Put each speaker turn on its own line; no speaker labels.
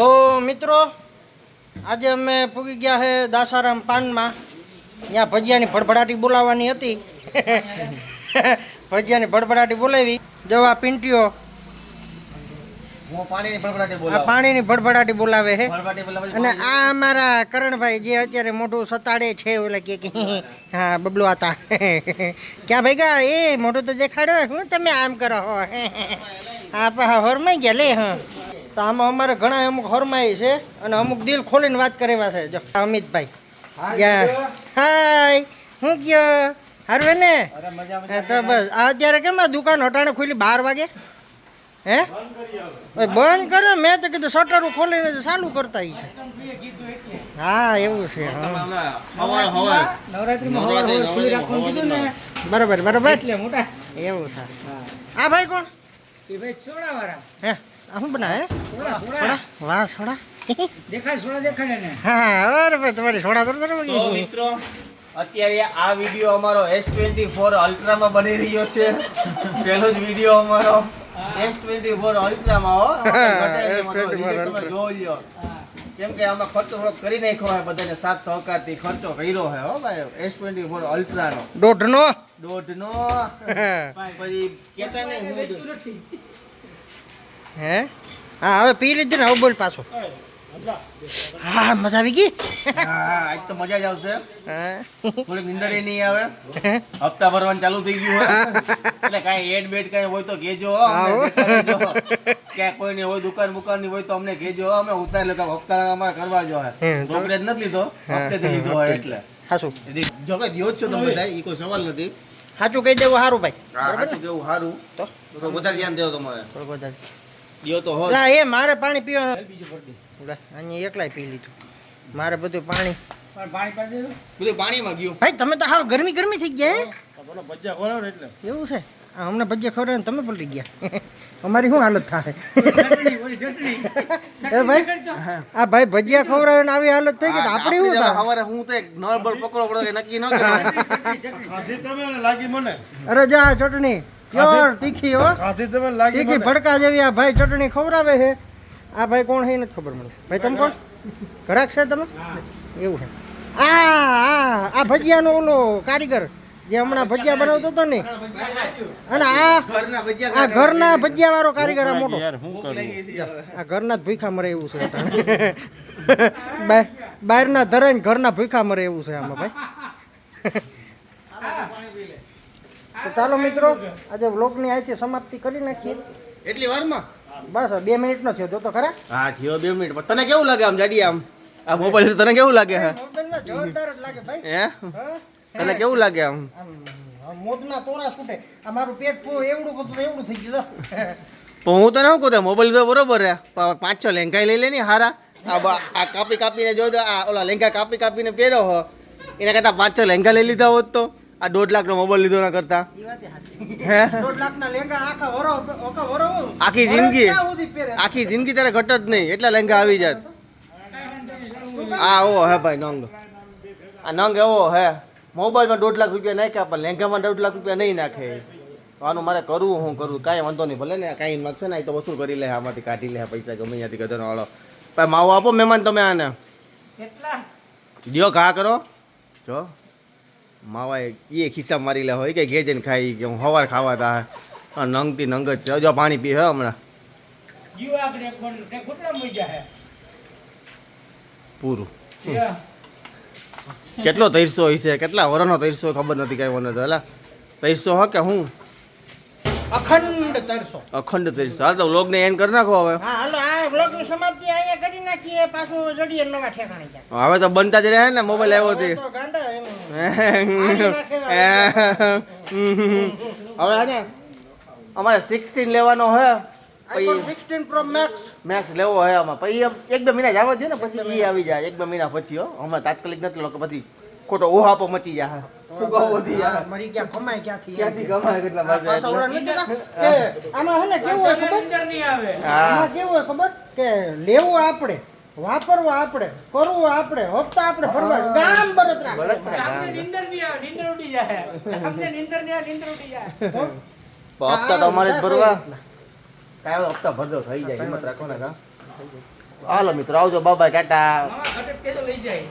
તો મિત્રો આજે અમે પૂગી ગયા છે દાસારામ પાનમાં. ત્યાં ભજીયાની ભડભડાટી બોલાવવાની હતી. ભજીયાની ભડભડાટી બોલાવી. જવા પિંટીઓ
પાણીની ભડભડાટી બોલાવે.
છે અને આ અમારા કરણભાઈ જે અત્યારે મોઢું સતાડે છે ઓલા કે કે હા બબલું હતા ક્યાં ભેગા એ મોઢું તો દેખાડ્યો શું તમે આમ કરો હો? હા પા હોરમાઈ ગયા લે હા. તો આમાં અમારે ઘણા અમુક હરમાય છે અને અમુક દિલ ખોલીને વાત કરેવા છે. જો અમિતભાઈ. હાય હું ગયો હારું ને? તો બસ. આ અત્યારે કેમ આ દુકાન હટાણે ખુલી? બાર વાગે? હે? બંધ કર્યો? મેં તો કીધું શટર ખોલીને ચાલુ કરતા ઈ છે. હા એવું છે હા.
બરાબર
બરોબર. બરોબર એવું છે. આ ભાઈ કોણ? હે આ શું બનાવે? સોડા વાહ સોડા. હા બરોબર તમારી સોડા તો
તો મિત્રો અત્યારે આ વિડિયો અમારો S24 અલ્ટ્રામાં બની રહ્યો છે. પહેલો જ વિડિયો અમારો. S24 અલ્ટ્રામાં હો.
S24
તમે જોઈ લ્યો. કેમ કે આમાં ખર્ચો થોડો કરી નાખ્યો હોય બધાને સહકાર સહકારથી ખર્ચો કર્યો હોય હો ભાઈ. S24 અલ્ટ્રાનો
દોઢનો?
દોઢનો. પછી કેતા નહીં હે
હા? હવે પી લીધું ને હવે બોલ પાછો. હા મજા આવી ગઈ?
હા આજ તો મજા જ આવશે. થોડીક નીંદર નહીં આવે. હપ્તા ભરવાનું ચાલુ થઈ ગયું હોય. એટલે કાંઈ એડ બેડ કાંઈ હોય તો કહેજો. ક્યાંક કોઈની હોય દુકાન બુકાનની હોય તો અમને કહેજો અમે ઉતાર લે હપ્તા અમારે કરવા જો
તો-
નથી લીધો હપ્તેથી લીધો હોય એટલે.
હાચું.
જો કે દ્યો છો તમે બધા એ કોઈ સવાલ નથી.
સાચું કહી દેવું સારું ભાઈ.
સાચું કેવું સારું
તો?
વધારે ધ્યાન દેવો તમારે.
વધારે.
દિયો તો
હોય. એ મારે પાણી પીવા લે, અહીંયા એકલાય પી લીધું. મારે બધું પાણી
બધું પાણીમાં ગયું.
ભાઈ તમે તો હાવ ગરમી ગરમી થઈ ગયા હે?
બોલો ભજીયા ખોલાવો ને એટલે.
એવું છે? આ અમને ભજીયા ખવડાવે ને તમે પલટી ગયા. અમારી શું હાલત થાય? એ ભાઈ આ ભાઈ ભજીયા ખવડાવે ને આવી હાલત થઈ ગઈ તો આપણે શું થાય?
સવારે હું તો એક નળ બળ પકડો પડો કે નક્કી ન તમે
લાગી મને?
અરે જા ચટણી. પ્યોર તીખી હો?
ખાધી તમે લાગી
તીખી ભડકા જેવી આ ભાઈ ચટણી ખવડાવે છે. આ ભાઈ કોણ છે એ નથી ખબર મને. ભાઈ તમે કોણ? ઘરાક છે તમે? એવું છે. આ આ આ ભજીયાનો ઓલો કારીગર જે હમણાં ભજીયા બનાવતો હતો ને. અને આ આ ઘરના ભજીયા વાળો કારીગર આ મોટો.
યાર હું કરું?
આ ઘરના જ ભૂખા મરે એવું છે બહારના ધરે ને ઘરના ભૂખા મરે એવું છે આમાં ભાઈ. તો ચાલો મિત્રો આજે વ્લોગની અહીંથી સમાપ્તિ કરી નાખીએ.
એટલી વારમાં?
બસ બે મિનિટનો થયો જો તો ખરા?
હા થયો બે મિનિટ. પણ તને કેવું લાગે આમ જાડી આમ? આ મોબાઈલ તને કેવું લાગે હે?
જોરદાર જ લાગે ભાઈ.
હે? તને કેવું લાગે આમ?
મોજના તોરા છૂટે. આ મારું પેટ પો એવડું બધું એવડું થઈ ગયું
પણ હું તને શું કહું મોબાઈલ તો બરોબર હે પાંચ છ લેંઘાઈ લઈ લે ને હારા. આ આ કાપી કાપીને જો તો આ ઓલા લેંઘા કાપી કાપીને પહેરો હો. એના કરતાં પાંચ છ લેંઘા લઈ લીધા હોત તો. આ દોઢ લાખનો મોબાઈલ લીધો ના કરતા.
આખા
જિંદગી? આખી જિંદગી તારે ઘટ જ નહીં. એટલા લેંગા આવી જાત. આ ઓ હે ભાઈ નંગ. આ નંગ એવો હે. મોબાઈલમાં દોઢ લાખ રૂપિયા નાખ્યા પણ લેંઘામાં દોઢ લાખ રૂપિયા નહીં નાખે. આનું મારે કરવું હું કરું? કાંઈ વાંધો નહીં ભલે ને કાંઈ માગશે ને તો વસૂલ કરી લે આમાંથી કાઢી લે પૈસા ગમે ત્યાંથી ગધેડો વાળો. ભાઈ માવો આપો મહેમાન તમે આને. દિયો ઘા કરો. જો. માવા એ ખિસ્સા મારી લે હોય કે ઘે જઈને ખાઈ કે હું સવાર ખાવા તા. નંગથી નંગ જ છે. જો પાણી પી હે હમણાં. પૂરું. કેટલો તૈરસો હશે કેટલા વરનો તૈરસો ખબર નથી કઈ મને તો. હલા તૈરસો હો કે હું?
અખંડ તરસો.
અખંડ તરસો. હાલ તો વ્લોગને એન્ડ કરી નાખો હવે.
હા હાલો આ વ્લોગની સમાપ્તિ અહીંયા કરી નાખીએ. પાછું જડીએ નવા ઠેકાણે જાય.
હવે તો બનતા જ રહે ને મોબાઈલ આવ્યો તે. હવે હે ને અમારે સિક્સટીન લેવાનો હે
16 Pro Max.
મેક્સ લેવો હે આમાં. પછી એક બે મહિના જવા દે ને પછી એ આવી જાય. એક બે મહિના પછી હો. હમણાં તાત્કાલિક નથી લોકો પછી ખોટો ઓહાપો મચી જાય. ફુગાવો વધી જાય.
મરી ગયા કમાય ક્યાંથી
ક્યાંથી કમાય કેટલા
આ પાછા ઓલા
બધા
નથી કહેતા કે આમાં હે ને કેવું હોય ખબર? આમાં કેવું હોય ખબર? કે લેવું આપણે. વાપરવું આપણે કરવું આપણે હપ્તા આપણે ભરવા. ગામ. બળતરા
ગામ.
તો?
હપ્તા તો અમારે જ ભરવા. કાયો હપ્તા ભરજો થઈ જાય હિંમત રાખો ને કા હાલો મિત્રો આવજો બાબા ટાટા.
તો લઈ જાય.